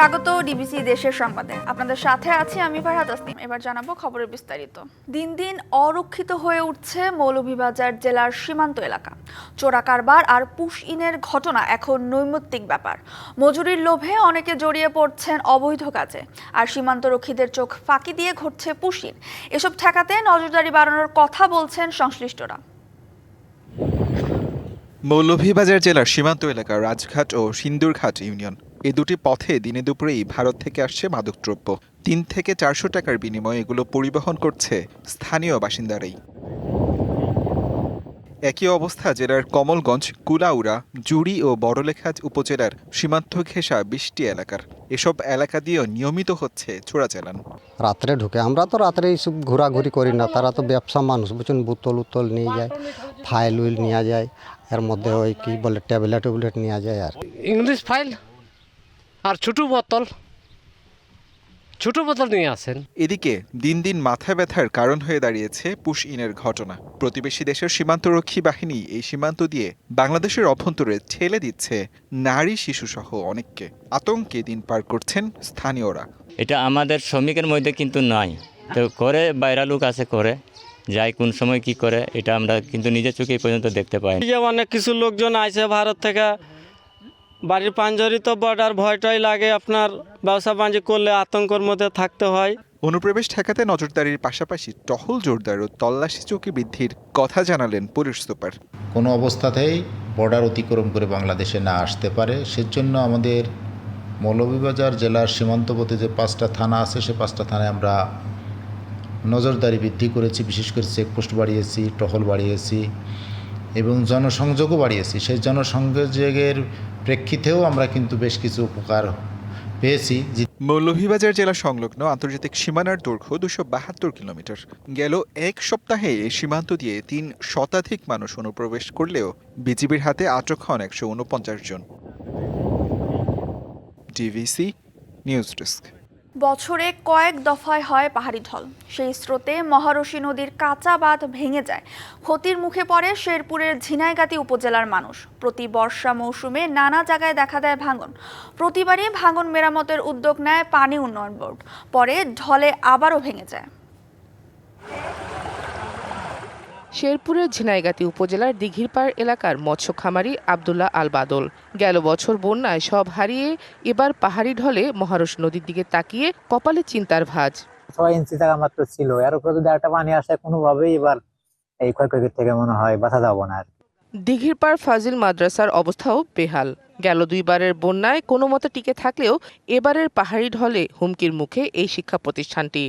স্বাগত ডিবিসি দেশের সংবাদে। আপনাদের সাথে আছি আমি ফারহাদ তাসনিম এবার জানাব খবরের বিস্তারিত। দিন দিন অরক্ষিত হয়ে উঠছে মৌলভীবাজার জেলার সীমান্ত এলাকা। চোরা কারবার আর পুশ ইনের ঘটনা এখন নৈমিত্তিক ব্যাপার। মজুরির লোভে অনেকে জড়িয়ে পড়ছেন অবৈধ কাজে। আর সীমান্তরক্ষীদের চোখ ফাঁকি দিয়ে ঘটছে পুশিন এসব ঠেকাতে নজরদারি বাড়ানোর কথা বলছেন সংশ্লিষ্টরা। মৌলভীবাজার জেলার সীমান্ত এলাকা রাজঘাট ও সিন্দুরঘাট ইউনিয়ন। এ দুটি পথে দিনে দুপুরেই ভারত থেকে আসছে মাদকদ্রব্য। তিন থেকে চারশো টাকার বিনিময়ে এগুলো পরিবহন করছে স্থানীয় বাসিন্দারাই। একই অবস্থা জেলার কমলগঞ্জ কুলাউড়া জুড়ি ও বড়লেখাজ উপজেলার সীমান্ত ঘেঁষা বৃষ্টি এলাকার। এসব এলাকা দিয়েও নিয়মিত হচ্ছে চোরাচালান। রাত্রে ঢুকে আমরা তো রাত্রে এইসব ঘোরাঘুরি করি না তারা তো ব্যবসা মানুষ বুঝছেন বোতল উতল নিয়ে যায় ফাইল উইল নিয়ে যায় এর মধ্যে ওই কি বলে ট্যাবলেট ট্যাবলেট নিয়ে যায় আর ইংলিশ ফাইল? আর ছোটো বোতল ছোটো বোতল নিয়ে আসেন এদিকে দিন দিন মাথা ব্যথার কারণ হয়ে দাঁড়িয়েছে পুশ ইনের ঘটনা। প্রতিবেশী দেশের সীমান্তরক্ষী বাহিনী এই সীমান্ত দিয়ে বাংলাদেশের অভ্যন্তরে ঠেলে দিচ্ছে নারী শিশুসহ অনেককে। আতঙ্কে দিন পার করছেন স্থানীয়রা। এটা আমাদের শ্রমিকের মধ্যে কিন্তু নাই। তো করে বাইরা লোক আছে করে যায় কোন সময় কি করে এটা আমরা কিন্তু নিজের চোখে পর্যন্ত দেখতে পাই অনেক কিছু লোকজন আইছে ভারত থেকে বাড়ির পাঞ্জরি তো বর্ডার ভয়টাই লাগে আপনার ব্যবসা বাণিজ্য করলে আতঙ্কর মধ্যে থাকতে হয়। অনুপ্রবেশ ঠেকাতে নজরদারির পাশাপাশি টহল জোরদার ও তল্লাশি চৌকি বৃদ্ধির কথা জানালেন পুলিশ সুপার। কোনো অবস্থাতেই বর্ডার অতিক্রম করে বাংলাদেশে না আসতে পারে। সেজন্য আমাদের মৌলভীবাজার জেলার সীমান্তবর্তী যে পাঁচটা থানা আছে সে পাঁচটা থানায় আমরা নজরদারি বৃদ্ধি করেছি। বিশেষ করে চেকপোস্ট বাড়িয়েছি টহল বাড়িয়েছি এবং জনসংযোগও বাড়িয়েছি। সেই জনসংযোগের প্রেক্ষিতেও আমরা কিন্তু বেশ কিছু উপকার পেয়েছি মৌলভীবাজার জেলা সংলগ্ন আন্তর্জাতিক সীমানার দৈর্ঘ্য দুশো বাহাত্তর কিলোমিটার। গেল এক সপ্তাহে সীমান্ত দিয়ে তিন শতাধিক মানুষ অনুপ্রবেশ করলেও বিজিবির হাতে আটক হন একশো উনপঞ্চাশ জন। DVC news desk. বছরে কয়েক দফায় হয় পাহাড়ি ঢল। সেই স্রোতে মহারশী নদীর কাঁচা বাঁধ ভেঙে যায়। ক্ষতির মুখে পড়ে শেরপুরের ঝিনাইগাতি উপজেলার মানুষ। প্রতি বর্ষা মৌসুমে নানা জায়গায় দেখা দেয় ভাঙন। প্রতিবারই ভাঙন মেরামতের উদ্যোগ নেয় পানি উন্নয়ন বোর্ড। পরে ঢলে আবারও ভেঙে যায়। শেরপুরের ঝিনাইগাতি উপজেলার দিঘিরপাড় এলাকার মৎস্য খামারি আবদুল্লাহ আল বাদল। গেল বছর বন্যায় সব হারিয়ে এবার পাহাড়ি ঢলে মহারস নদীর দিকে তাকিয়ে কপালে চিন্তার ভাঁজ। ছয় ইঞ্চি জায়গা মাত্র ছিল। এর উপরে যদি একটা পানি আসে কোনোভাবেই এবার এই ক্ষয়ক্ষতির থেকে মনে হয় বাঁচা যাব না আর দিঘিরপাড় ফাজিল মাদ্রাসার অবস্থাও বেহাল। গেল দুইবারের বন্যায় কোনো মতে টিকে থাকলেও এবারের পাহাড়ি ঢলে হুমকির মুখে এই শিক্ষা প্রতিষ্ঠানটি।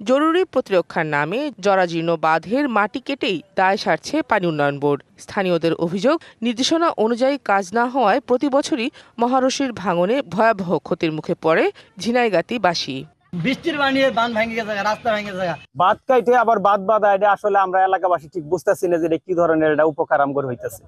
জরুরি প্রতিরক্ষার নামে জরাজীর্ণ বাঁধের মাটি কেটেই দায় সারছে পানি উন্নয়ন বোর্ড। স্থানীয়দের অভিযোগ নির্দেশনা অনুযায়ী কাজ না হওয়ায় প্রতি বছরই মহারশির ভাঙনে ভয়াবহ ক্ষতির মুখে পড়ে ঝিনাইগাতিবাসী বৃষ্টির পানি বান ভেঙে গেছে রাস্তা ভেঙে গেছে। বাদ কাইটে আবার বাদ বাদা এটা আসলে আমরা এলাকাবাসী ঠিক বুঝতেছি না যে এটা কি ধরনের এটা উপকার আমগর হইতেছে।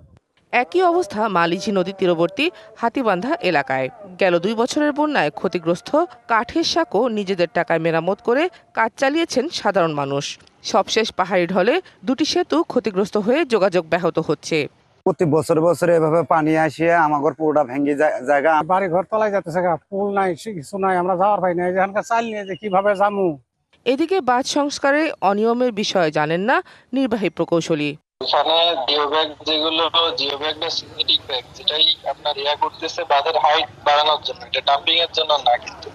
একই অবস্থা মালিঝি নদী তীরবর্তী হাতিবান্ধা এলাকায়। গেল দুই বছরের বন্যায় ক্ষতিগ্রস্ত কাঠের সাঁকো নিজেদের টাকায় মেরামত করে কাজ চালিয়েছেন সাধারণ মানুষ। সবশেষ পাহাড়ি ঢলে দুটি সেতু ক্ষতিগ্রস্ত হয়ে যোগাযোগ ব্যাহত হচ্ছে। প্রতি বছর বছর এভাবে পানি আসিয়ে আমাগর পুরোটা ভেঙে যায় জায়গা। বাড়ি ঘর তলায় যাতেছে পুল নাই কিছু নাই আমরা যাওয়ার পাই নাই এখানকার চাল নিয়ে যে কীভাবে যামু? এদিকে বাঁধ সংস্কারে অনিয়মের বিষয়ে জানেন না নির্বাহী প্রকৌশলী। এখানে জিও ব্যাগ যেগুলো জিও ব্যাগ বা সিনথেটিক ব্যাগ যেটাই আপনার ইয়া করতেছে, বাঁধের হাইট বাড়ানোর জন্য, এটা ডাম্পিং এর জন্য না কিন্তু।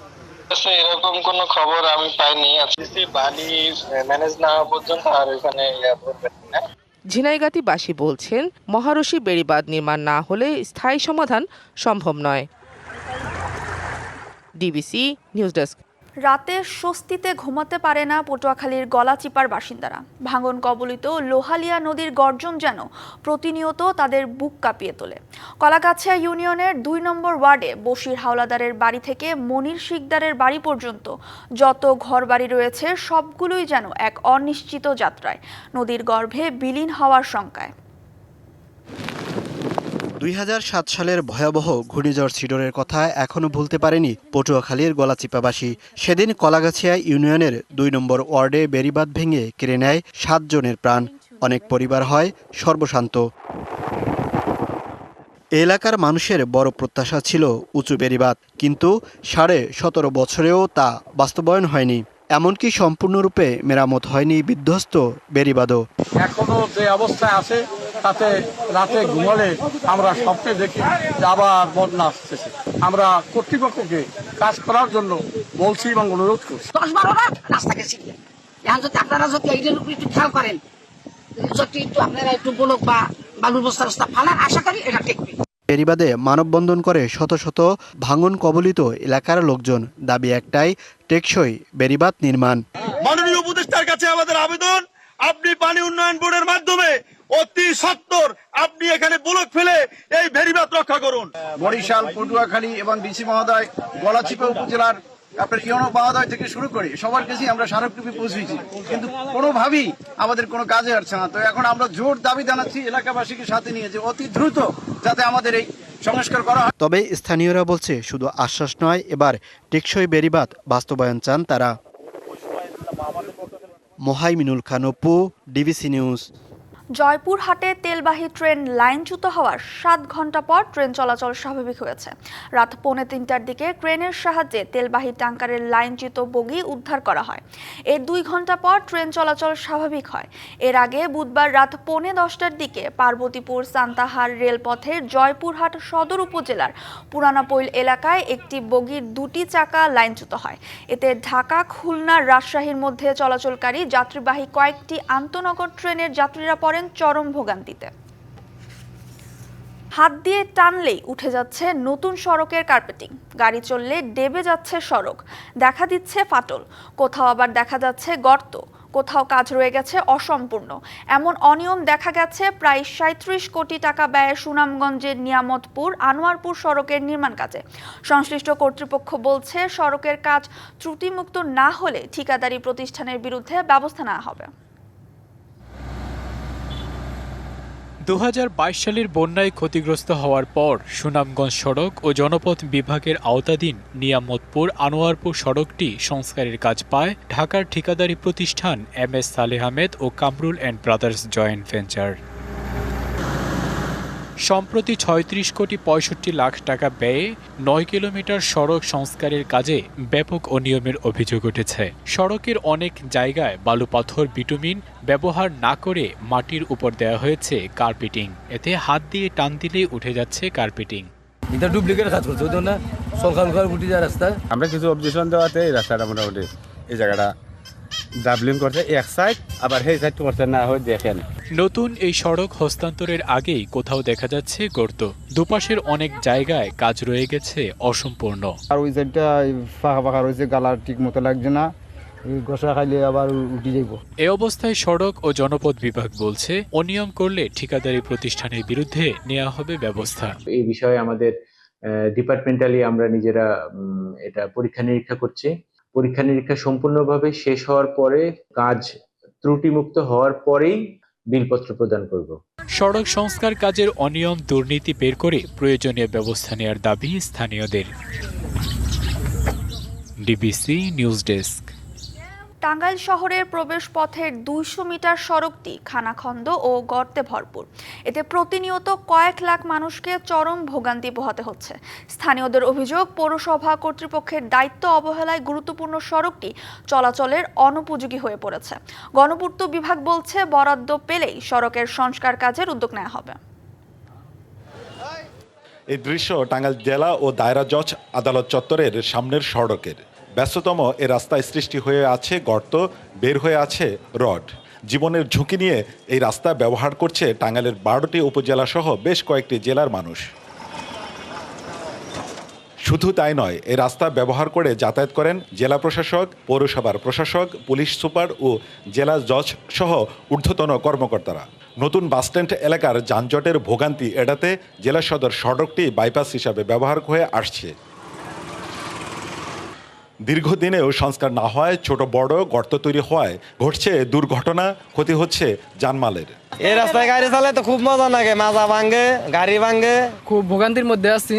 এরকম কোনো খবর আমি পাইনি বালি ম্যানেজ না পর্যন্ত আর ওখানে ইয়া করবেন না ঝিনাইগাতিবাসী বলছেন, মহারশী বেড়িবাঁধ নির্মাণ না হলে স্থায়ী সমাধান সম্ভব নয়। ডিবিসি নিউজ ডেস্ক রাতে স্বস্তিতে ঘুমাতে পারে না পটুয়াখালীর গলাচিপার বাসিন্দারা। ভাঙন কবলিত লোহালিয়া নদীর গর্জন যেন প্রতিনিয়ত তাদের বুক কাঁপিয়ে তোলে। কলাগাছিয়া ইউনিয়নের দুই নম্বর ওয়ার্ডে বশির হাওলাদারের বাড়ি থেকে মনির শিকদারের বাড়ি পর্যন্ত যত ঘরবাড়ি রয়েছে, সবগুলোই যেন এক অনিশ্চিত যাত্রায়। নদীর গর্ভে বিলীন হওয়ার শঙ্কায়। দুই হাজার সাত সালের ভয়াবহ ঘূর্ণিঝড় সিডরের কথা এখনও ভুলতে পারেনি পটুয়াখালীর গলাচিপাবাসী। সেদিন কলাগাছিয়া ইউনিয়নের দুই নম্বর ওয়ার্ডে বেড়িবাঁধ ভেঙে কেড়ে নেয় সাতজনের প্রাণ। অনেক পরিবার হয় সর্বশান্ত। এলাকার মানুষের বড় প্রত্যাশা ছিল উঁচু বেড়িবাঁধ, কিন্তু সাড়ে সতেরো বছরেও তা বাস্তবায়ন হয়নি। এমনকি সম্পূর্ণরূপে মেরামত হয়নি বিধ্বস্ত বেড়িবাঁধও। এখনও যে অবস্থায় আছে তাতে রাতে ঘুমালে আমরা স্বপ্নে দেখি যে আবার বন্যা আসতেছে। আমরা কর্তৃপক্ষকে কাজ করার জন্য বলছি এবং অনুরোধ করছি। দশ বারোটা রাস্তা গেছি এখন যদি আপনারা যদি এইটার উপরে একটু খেয়াল করেন যদি একটু আপনারা একটু বলক বা বালুর বস্তা রাস্তা ফালান আশা করি এটা টেকবে বেড়িবাঁধে মানববন্ধন করে শত শত ভাঙন কবলিত এলাকার লোকজন দাবি একটাই টেকসই বেড়িবাঁধ নির্মাণ। মাননীয় উপদেষ্টার কাছে আমাদের আবেদন আপনি পানি উন্নয়ন বোর্ডের মাধ্যমে অতি সত্তর। আপনি এখানে ব্লক ফেলে এই ভেরিবাদ রক্ষা করুন। বরিশাল পটুয়াখালী এবং ডিসি মহোদয় গলাচিপা উপজেলার আপনার ইয়নো মহোদয় থেকে শুরু করে সবার কাছেই আমরা স্মারকলিপি পৌঁছেছি। কিন্তু কোনোভাবেই আমাদের কোনো কাজে আসছে না। তো এখন আমরা জোর দাবি জানাচ্ছি এলাকাবাসীকে সাথে নিয়ে যে অতি দ্রুত যাতে আমাদের এই সংস্কার করা হয়। তবে স্থানীয়রা বলছে শুধু আশ্বাস নয় এবার টেকসই বেড়িবাঁধ বাস্তবায়ন চান তারা। Mohaiminul Khan Apu DBC news. জয়পুরহাটে তেলবাহী ট্রেন লাইনচ্যুত হওয়ার সাত ঘণ্টা পর ট্রেন চলাচল স্বাভাবিক হয়েছে। রাত পৌনে তিনটার দিকে ক্রেনের সাহায্যে তেলবাহী ট্যাঙ্কারের লাইনচ্যুত বগি উদ্ধার করা হয়। এর দুই ঘণ্টা পর ট্রেন চলাচল স্বাভাবিক হয়। এর আগে বুধবার রাত পৌনে দশটার দিকে পার্বতীপুর সান্তাহার রেলপথের জয়পুরহাট সদর উপজেলার পুরানাপৈল এলাকায় একটি বগির দুটি চাকা লাইনচ্যুত হয়। এতে ঢাকা, খুলনা, রাজশাহীর মধ্যে চলাচলকারী যাত্রীবাহী কয়েকটি আন্তনগর ট্রেনের যাত্রীরা পড়েন। চরম ভোগান্তিতে। হাত দিয়ে টানলেই উঠে যাচ্ছে নতুন সড়কের কার্পেটিং। গাড়ি চললে ডেবে যাচ্ছে সড়ক। দেখা দিচ্ছে ফাটল। কোথাও আবার দেখা যাচ্ছে গর্ত। কোথাও কাজ রয়ে গেছে অসম্পূর্ণ। এমন অনিয়ম দেখা গেছে প্রায় সাঁত্রিশ কোটি টাকা ব্যয়ে সুনামগঞ্জের নিয়ামতপুর আনোয়ারপুর সড়কের নির্মাণ কাজে। সংশ্লিষ্ট কর্তৃপক্ষ বলছে সড়কের কাজ ত্রুটিমুক্ত না হলে ঠিকাদারি প্রতিষ্ঠানের বিরুদ্ধে ব্যবস্থা নেওয়া হবে। দু হাজার বাইশ সালের বন্যায় ক্ষতিগ্রস্ত হওয়ার পর সুনামগঞ্জ সড়ক ও জনপথ বিভাগের আওতাধীন নিয়ামতপুর আনোয়ারপুর সড়কটি সংস্কারের কাজ পায়। ঢাকার ঠিকাদারি প্রতিষ্ঠান M S Saleh Ahmed O Kamrul and brothers joint venture. সম্প্রতি ছয়ত্রিশ কোটি পঁয়ষট্টি লাখ টাকা ব্যয়ে নয় কিলোমিটার সড়ক সংস্কারের কাজে ব্যাপক অনিয়মের অভিযোগ উঠেছে। সড়কের অনেক জায়গায় বালু পাথর বিটুমিন ব্যবহার না করে মাটির উপর দেওয়া হয়েছে কার্পেটিং। এতে হাত দিয়ে টান দিলেই উঠে যাচ্ছে কার্পেটিং। এটা ডুপ্লিকেট কাজ করছে জন্য সরকার সরকার উঠে যায় রাস্তা আমরা কিছু অবজেকশন দেওয়াতে এই রাস্তাটা মোটামুটি এই জায়গাটা ডাবলিং করছে এক সাইড আবার সেই সাইড করছে না হয় দেখেন। নতুন এই সড়ক হস্তান্তরের আগেই কোথাও দেখা যাচ্ছে গর্ত। দুপাশের অনেক জায়গায় কাজ রয়ে গেছে অসম্পূর্ণ। আর ওই সাইডটা ফাঁকা ফাঁকা রয়েছে গালার ঠিক মতো লাগছে না। গোসা খাইলে আবার উঠে যাইব। এ অবস্থায় সড়ক ও জনপথ বিভাগ বলছে অনিয়ম করলে ঠিকাদারি প্রতিষ্ঠানের বিরুদ্ধে নেওয়া হবে ব্যবস্থা। এই বিষয়ে আমাদের ডিপার্টমেন্টালি আমরা নিজেরা এটা পরীক্ষা নিরীক্ষা করছি। পরীক্ষা নিরীক্ষা সম্পূর্ণভাবে শেষ হওয়ার পরে, কাজ ত্রুটিমুক্ত হওয়ার পরেই বিলপত্র প্রদান করব। সড়ক সংস্কার কাজের অনিয়ম, দুর্নীতি বের করে প্রয়োজনীয় ব্যবস্থা নেওয়ার দাবি স্থানীয়দের। DBC news desk. টাঙ্গাইল শহরের প্রবেশ পথের দুইশো মিটার সড়কটি খানাখন্দ ও গর্তে ভরপুর। এতে প্রতিনিয়ত কয়েক লাখ মানুষকে চরম ভোগান্তি পোহাতে হচ্ছে। স্থানীয়দের অভিযোগ, পৌরসভা কর্তৃপক্ষের দায়িত্ব অবহেলায় গুরুত্বপূর্ণ সড়কটি চলাচলের অনুপযোগী হয়ে পড়েছে। গণপূর্ত বিভাগ বলছে, বরাদ্দ পেলেই সড়কের সংস্কার কাজের উদ্যোগ নেওয়া হবে। এই দৃশ্য টাঙ্গাইল জেলা ও দায়রা জজ আদালত চত্বরের সামনের সড়কের। ব্যস্ততম এ রাস্তায় সৃষ্টি হয়ে আছে গর্ত, বের হয়ে আছে রড। জীবনের ঝুঁকি নিয়ে এই রাস্তা ব্যবহার করছে টাঙ্গাইলের বারোটি উপজেলা সহ বেশ কয়েকটি জেলার মানুষ। শুধু তাই নয় এই রাস্তা ব্যবহার করে যাতায়াত করেন জেলা প্রশাসক, পৌরসভার প্রশাসক, পুলিশ সুপার ও জেলা জজ সহ ঊর্ধ্বতন কর্মকর্তারা। নতুন বাসস্ট্যান্ড এলাকার যানজটের ভোগান্তি এড়াতে জেলা সদর সড়কটি বাইপাস হিসাবে ব্যবহার হয়ে আসছে। দীর্ঘদিনেও সংস্কার না হওয়ায় ছোট বড় গর্ত তৈরি হওয়ায় ঘটছে দুর্ঘটনা ক্ষতি হচ্ছে জানমালের। এই রাস্তায় গাড়ি চালায় তো খুব মজা লাগে মাজা ভাঙ্গে গাড়ি ভাঙ্গে খুব ভোগান্তির মধ্যে আছি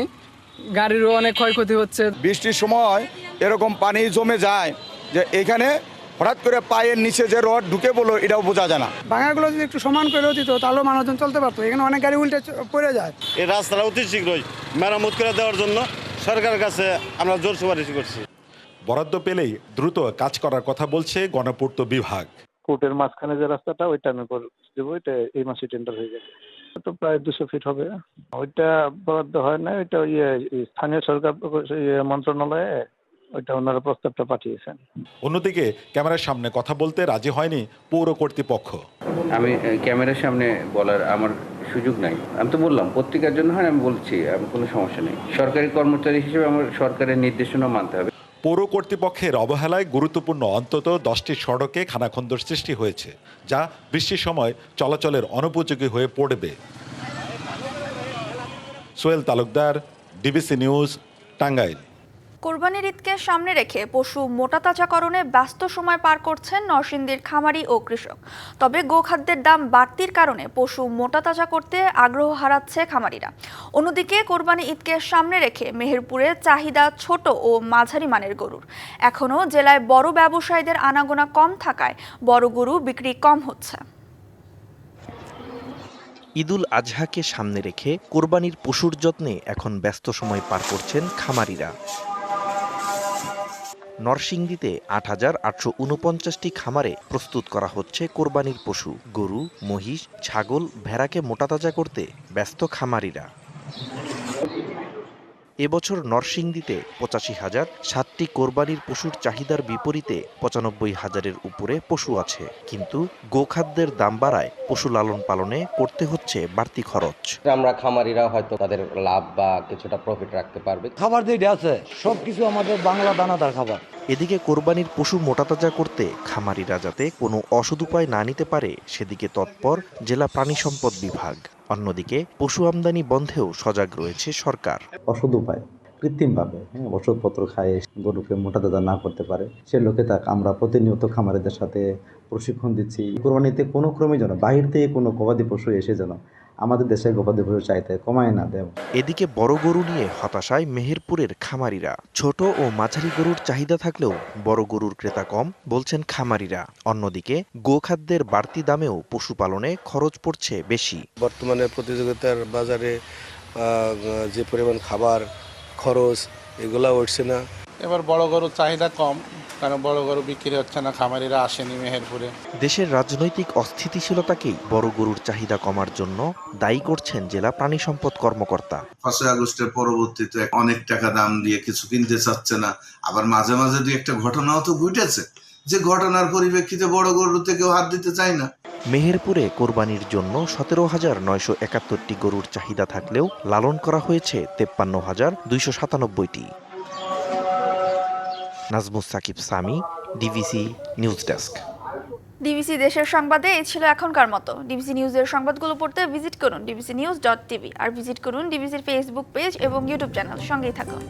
গাড়িরও অনেক ক্ষয়ক্ষতি হচ্ছে। বৃষ্টির সময় এরকম পানি জমে যায় যে এখানে হঠাৎ করে পায়ের নিচে যে রড ঢুকে বলো এটাও বোঝা যায় না। ভাঙাগুলো যদি একটু সমান করে দিত তাহলেও মানুষজন চলতে পারতো। এখানে অনেক গাড়ি উল্টে চ- পড়ে যায়। এই রাস্তাটা অতি শীঘ্রই মেরামত করে দেওয়ার জন্য সরকারের কাছে আমরা জোর সুপারিশ করছি। বরাদ্দ পেলেই দ্রুত কাজ করার কথা বলছে গণপূর্ত বিভাগ। কোর্টের মাঝখানে যে রাস্তাটা ওইটা আমি করে দেবো ওইটা এই মাসে টেন্ডার হয়ে যাবে তো প্রায় দুশো ফিট হবে। ওইটা বরাদ্দ হয় না ওইটা ইয়ে স্থানীয় সরকার মন্ত্রণালয়ে ওইটা ওনারা প্রস্তাবটা পাঠিয়েছেন। অন্যদিকে ক্যামেরার সামনে কথা বলতে রাজি হয়নি পৌর কর্তৃপক্ষ। আমি ক্যামেরার সামনে বলার আমার সুযোগ নাই। আমি তো বললাম পত্রিকার জন্য হয় আমি বলছি আমি কোনো সমস্যা নেই। সরকারি কর্মচারী হিসেবে আমার সরকারের নির্দেশনা মানতে হবে। পৌর কর্তৃপক্ষের অবহেলায় গুরুত্বপূর্ণ অন্তত দশটি সড়কে খানাখন্দর সৃষ্টি হয়েছে, যা বৃষ্টির সময় চলাচলের অনুপযোগী হয়ে পড়বে। Sohel Talukdar, DBC news, Tangail. কোরবানির ঈদকে সামনে রেখে পশু মোটাতাজাকরণে ব্যস্ত সময় পার করছেন নরসিংদীর খামারি ও কৃষক। তবে গোখাদ্যের দাম বাড়তির কারণে পশু মোটাতাজা করতে আগ্রহ হারাচ্ছে খামারিরা। অন্যদিকে কোরবানি ঈদকে সামনে রেখে মেহেরপুরে চাহিদা ছোট ও মাঝারি মানের গরুর। এখনও জেলায় বড় ব্যবসায়ীদের আনাগোনা কম থাকায় বড় গরু বিক্রি কম হচ্ছে। ঈদুল আজহাকে সামনে রেখে কোরবানির পশুর যত্নে এখন ব্যস্ত সময় পার করছেন খামারিরা। নরসিংদীতে আট হাজার আটশো উনপঞ্চাশটি খামারে প্রস্তুত করা হচ্ছে কোরবানির পশু, গরু, মহিষ, ছাগল, ভেড়াকে মোটাতাজা করতে ব্যস্ত খামারিরা। এবছর নরসিংদীতে পঁচাশি হাজার সাতটি কোরবানির পশুর চাহিদার বিপরীতে পঁচানব্বই হাজারের উপরে পশু আছে। কিন্তু গোখাদ্যের দাম বাড়ায় পশু লালন পালনে করতে হচ্ছে বাড়তি খরচ। আমরা খামারিরা হয়তো তাদের লাভ বা কিছুটা প্রফিট রাখতে পারবে। খাবার যেটা আছে সব কিছু আমাদের বাংলা দানাদার খাবার। এদিকে কোরবানির পশু মোটাতাজা করতে খামারিরা যাতে কোনো অসদ উপায় না নিতে পারে সেদিকে তৎপর জেলা প্রাণী সম্পদ বিভাগ। অন্যদিকে পশু আমদানি বন্ধেও সজাগ রয়েছে সরকার। অসদ উপায়, কৃত্রিমভাবে হ্যাঁ ওষুধপত্র খায় গরুকে মোটা দাদা না করতে পারে। সে লোকে তাকে, আমরা প্রতিনিয়ত খামারিদের সাথে প্রশিক্ষণ দিচ্ছি। কোরবানিতে কোনো ক্রমে যেন, বাহির থেকে কোনো গবাদি পশু এসে যেন আমাদের দেশের গবাদি পশু চাইতে কমায় না দেয় এদিকে বড় গরু নিয়ে হতাশায় মেহেরপুরের খামারিরা। ছোট ও মাঝারি গরুর চাহিদা থাকলেও বড় গরুর ক্রেতা কম বলছেন খামারিরা। অন্যদিকে গোখাদ্যের বাড়তি দামেও পশুপালনে খরচ পড়ছে বেশি। বর্তমানে প্রতিযোগিতার বাজারে যে পরিমাণ খাবার খরচ এগুলা উঠছে না। এবার বড় গরুর চাহিদা কম কারণ বড় গরু বিক্রি হচ্ছে না খামারিরা আসেনি মেহেরপুরে। দেশের রাজনৈতিক অস্থিতিশীলতাকেই বড় গরুর চাহিদা কমার জন্য দায়ী করছেন জেলা প্রাণী সম্পদ কর্মকর্তা। পাঁচই আগস্টের পরবর্তীতে অনেক টাকা দাম দিয়ে কিছু কিনতে চাচ্ছে না আবার মাঝে মাঝে দুই একটা ঘটনাও তো ঘটেছে যে ঘটনার পরিপ্রেক্ষিতে বড় গরুতে কেউ হাত দিতে চায় না। মেহেরপুরে কোরবানির জন্য সতেরো হাজার নয়শো একাত্তরটি গরুর চাহিদা থাকলেও লালন করা হয়েছে তেপ্পান্ন হাজার দুইশো সাতানব্বইটি। Nazmus Sakib Sami DBC news desk DBC দেশের সংবাদে এই ছিল এখনকার মতো। ডিবিসি নিউজের সংবাদগুলো পড়তে ভিজিট করুন ডিবিসি নিউজ ডট টিভি আর ভিজিট করুন ডিবিসির ফেসবুক পেজ এবং ইউটিউব চ্যানেল সঙ্গেই থাকুন।